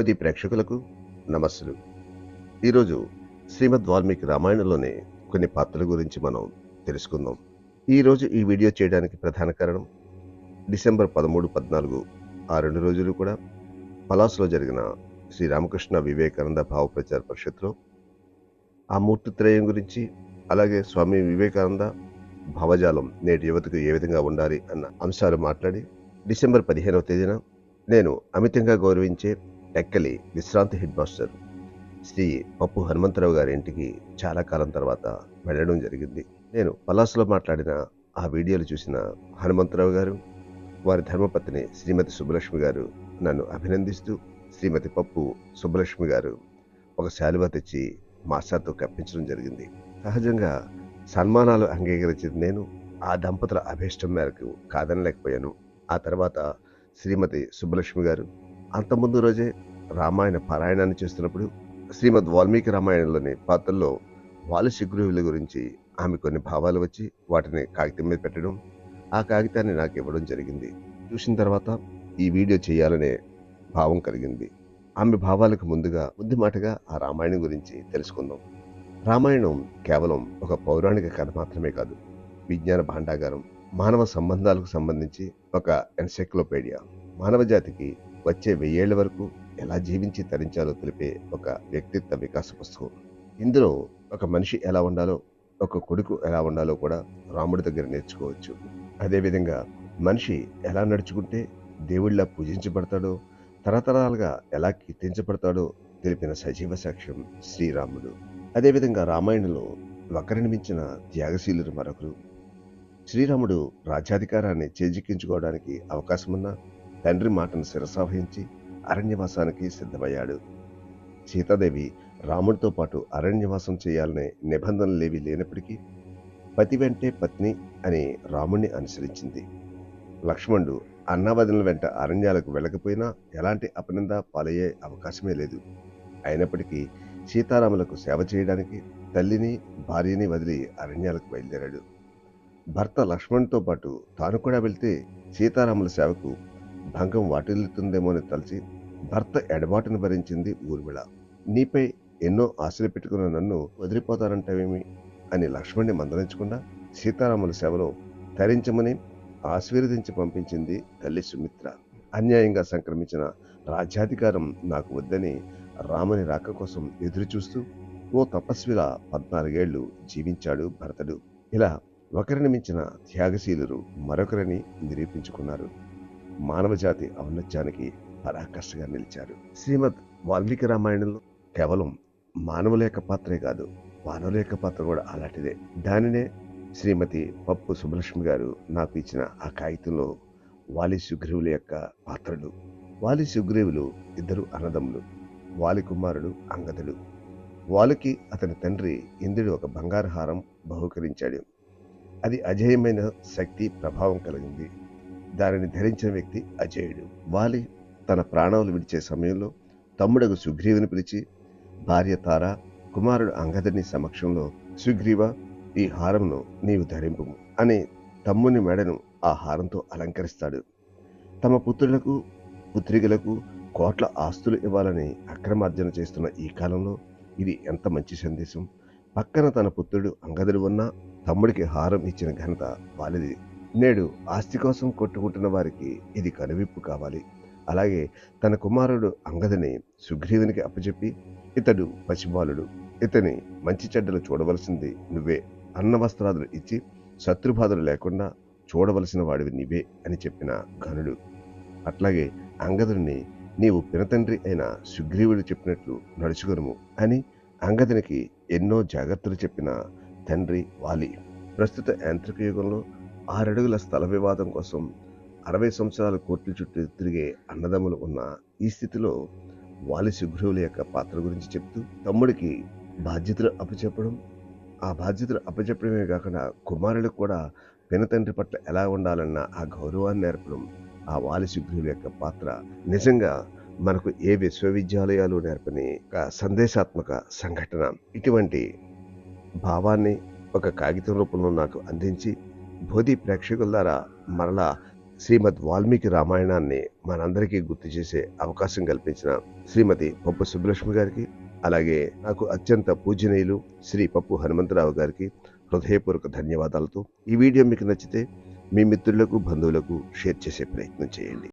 కొద్ది ప్రేక్షకులకు నమస్సులు. ఈరోజు శ్రీమద్ వాల్మీకి రామాయణంలోని కొన్ని పాత్రల గురించి మనం తెలుసుకుందాం. ఈరోజు ఈ వీడియో చేయడానికి ప్రధాన కారణం డిసెంబర్ పదమూడు పద్నాలుగు ఆ రెండు రోజులు కూడా పలాస్లో జరిగిన శ్రీ రామకృష్ణ వివేకానంద భావ ప్రచార పరిషత్లో ఆ మూర్తిత్రయం గురించి అలాగే స్వామి వివేకానంద భావజాలం నేటి యువతకు ఏ విధంగా ఉండాలి అన్న అంశాలు మాట్లాడి డిసెంబర్ పదిహేనవ తేదీన నేను అమితంగా గౌరవించే టెక్కలి విశ్రాంతి హెడ్ మాస్టర్ శ్రీ పప్పు హనుమంతరావు గారి ఇంటికి చాలా కాలం తర్వాత వెళ్ళడం జరిగింది. నేను పలాస్లో మాట్లాడిన ఆ వీడియోలు చూసిన హనుమంతరావు గారు వారి ధర్మపత్ని శ్రీమతి సుబ్బలక్ష్మి గారు నన్ను అభినందిస్తూ శ్రీమతి పప్పు సుబ్బలక్ష్మి గారు ఒక శాలువా తెచ్చి మాస్టర్తో కప్పించడం జరిగింది. సహజంగా సన్మానాలు అంగీకరించిన నేను. ఆ దంపతుల అభీష్టం మేరకు కాదనలేకపోయాను. ఆ తర్వాత శ్రీమతి సుబ్బలక్ష్మి గారు అంతకుముందు రోజే రామాయణ పారాయణాన్ని చేస్తున్నప్పుడు శ్రీమద్ వాల్మీకి రామాయణంలోని పాత్రల్లో వాలి గురించి ఆమె కొన్ని భావాలు వచ్చి వాటిని కాగితం మీద పెట్టడం ఆ కాగితాన్ని నాకు ఇవ్వడం జరిగింది. చూసిన తర్వాత ఈ వీడియో చేయాలనే భావం కలిగింది. ఆమె భావాలకు ముందుగా ముద్దు మాటగా ఆ రామాయణం గురించి తెలుసుకుందాం. రామాయణం కేవలం ఒక పౌరాణిక కథ మాత్రమే కాదు. విజ్ఞాన భాండాగారం మానవ సంబంధాలకు సంబంధించి ఒక ఎన్సైక్లోపీడియా. మానవ జాతికి వచ్చే వెయ్యేళ్ళ వరకు ఎలా జీవించి తరించాలో తెలిపే ఒక వ్యక్తిత్వ వికాస పుస్తకం. ఇందులో ఒక మనిషి ఎలా ఉండాలో ఒక కొడుకు ఎలా ఉండాలో కూడా రాముడి దగ్గర నేర్చుకోవచ్చు. అదేవిధంగా మనిషి ఎలా నడుచుకుంటే దేవుళ్ళ పూజించబడతాడో తరతరాలుగా ఎలా కీర్తించబడతాడో తెలిపిన సజీవ సాక్ష్యం శ్రీరాముడు. అదేవిధంగా రామాయణంలో ఒకరిని మించిన త్యాగశీలురు మరొకరు. శ్రీరాముడు రాజ్యాధికారాన్ని చేజిక్కించుకోవడానికి అవకాశమున్న తండ్రి మాటను శిరసావహించి అరణ్యవాసానికి సిద్ధమయ్యాడు. సీతాదేవి రాముడితో పాటు అరణ్యవాసం చేయాలనే నిబంధనలేవి లేనప్పటికీ పతి వెంటే పత్ని అని రాముణ్ణి అనుసరించింది. లక్ష్మణుడు అన్నావదనుల వెంట అరణ్యాలకు వెళ్ళకపోయినా ఎలాంటి అపనింద పాలయ్యే అవకాశమే లేదు. అయినప్పటికీ సీతారాములకు సేవ చేయడానికి తల్లిని భార్యని వదిలి అరణ్యాలకు బయలుదేరాడు. భర్త లక్ష్మణ్తో పాటు తాను కూడా వెళ్తే సీతారాముల సేవకు భంగం వాటిల్లుతుందేమోని తలచి భర్త ఎడబాటును భరించింది ఊర్మిళ. నీపై ఎన్నో ఆశలు పెట్టుకున్న నన్ను వదిలిపోతారంటవేమి? అని లక్ష్మణ్ణి మందలించకుండా సీతారాముల సేవలో తరించమని ఆశీర్వదించి పంపించింది తల్లి సుమిత్ర. అన్యాయంగా సంక్రమించిన రాజ్యాధికారం నాకు వద్దని రాముని రాక కోసం ఎదురుచూస్తూ ఓ తపస్విలా పద్నాలుగేళ్ళు జీవించాడు భరతుడు. ఇలా ఒకరిని మించిన త్యాగశీలురు మరొకరిని నిరూపించుకున్నారు. మానవజాతి ఔన్నత్యానికి పరాకర్షగా నిలిచారు. శ్రీమద్ వాల్మీకి రామాయణంలో కేవలం మానవుల యొక్క పాత్రే కాదు మానవుల యొక్క పాత్ర కూడా అలాంటిదే. దానినే శ్రీమతి పప్పు సుబ్బలక్ష్మి గారు నాకు ఇచ్చిన ఆ కాగితంలో వాలి సుగ్రీవుల యొక్క పాత్రలు. వాలి సుగ్రీవులు ఇద్దరు అన్నదమ్ములు వాలి కుమారుడు అంగదుడు. వాలుకి అతని తండ్రి ఇంద్రుడు ఒక బంగారు హారం బహుకరించాడు. అది అజేయమైన శక్తి ప్రభావం కలిగింది. దానిని ధరించిన వ్యక్తి అజేయుడు. వాలి తన ప్రాణాలు విడిచే సమయంలో తమ్ముడకు సుగ్రీవుని పిలిచి భార్య తార కుమారుడు అంగదుని సమక్షంలో సుగ్రీవ ఈ హారంను నీవు ధరింపు అని తమ్ముని మెడను ఆ హారంతో అలంకరిస్తాడు. తమ పుత్రులకు పుత్రికలకు కోట్ల ఆస్తులు ఇవ్వాలని అక్రమార్జన చేస్తున్న ఈ కాలంలో ఇది ఎంత మంచి సందేశం! పక్కన తన పుత్రుడు అంగదుడు ఉన్నా తమ్ముడికి హారం ఇచ్చిన ఘనత వాలిది నేడు ఆస్తి కోసం కొట్టుకుంటున్న వారికి ఇది కనువిప్పు కావాలి. అలాగే తన కుమారుడు అంగదని సుగ్రీవునికి అప్పచెప్పి ఇతడు పసిబాలుడు. ఇతని మంచి చెడ్డలు చూడవలసింది నువ్వే. అన్న వస్త్రాదులు ఇచ్చి శత్రుబాధలు లేకుండా చూడవలసిన వాడివి నీవే అని చెప్పిన ఘనుడు. అట్లాగే అంగదుడిని నీవు పినతండ్రి అయిన సుగ్రీవుడు చెప్పినట్లు నడుచుకునుము అని అంగదునికి ఎన్నో జాగ్రత్తలు చెప్పిన తండ్రి వాలి. ప్రస్తుత యాంత్రిక యుగంలో ఆరడుగుల స్థల వివాదం కోసం అరవై సంవత్సరాల కోర్టుల చుట్టూ తిరిగే అన్నదమ్ములు ఉన్న ఈ స్థితిలో వాలి సుగ్రీవుల యొక్క పాత్ర గురించి చెప్తూ తమ్ముడికి బాధ్యతలు అప్పచెప్పడం. ఆ బాధ్యతలు అప్పచెప్పడమే కాకుండా కుమారుడికి కూడా పినతండ్రి పట్ల ఎలా ఉండాలన్న ఆ గౌరవాన్ని నేర్పడం ఆ వాలి సుగ్రీవుల యొక్క పాత్ర. నిజంగా మనకు ఏ విశ్వవిద్యాలయాలు నేర్పని ఒక సందేశాత్మక సంఘటన. ఇటువంటి భావాన్ని ఒక కాగితం రూపంలో నాకు అందించి బోధి ప్రేక్షకుల ద్వారా మరలా శ్రీమద్ వాల్మీకి రామాయణాన్ని మనందరికీ గుర్తు చేసే అవకాశం కల్పించిన శ్రీమతి పప్పు సుబ్బలక్ష్మి గారికి అలాగే నాకు అత్యంత పూజనీయులు శ్రీ పప్పు హనుమంతరావు గారికి హృదయపూర్వక ధన్యవాదాలతో ఈ వీడియో మీకు నచ్చితే మీ మిత్రులకు బంధువులకు షేర్ చేసే ప్రయత్నం చేయండి.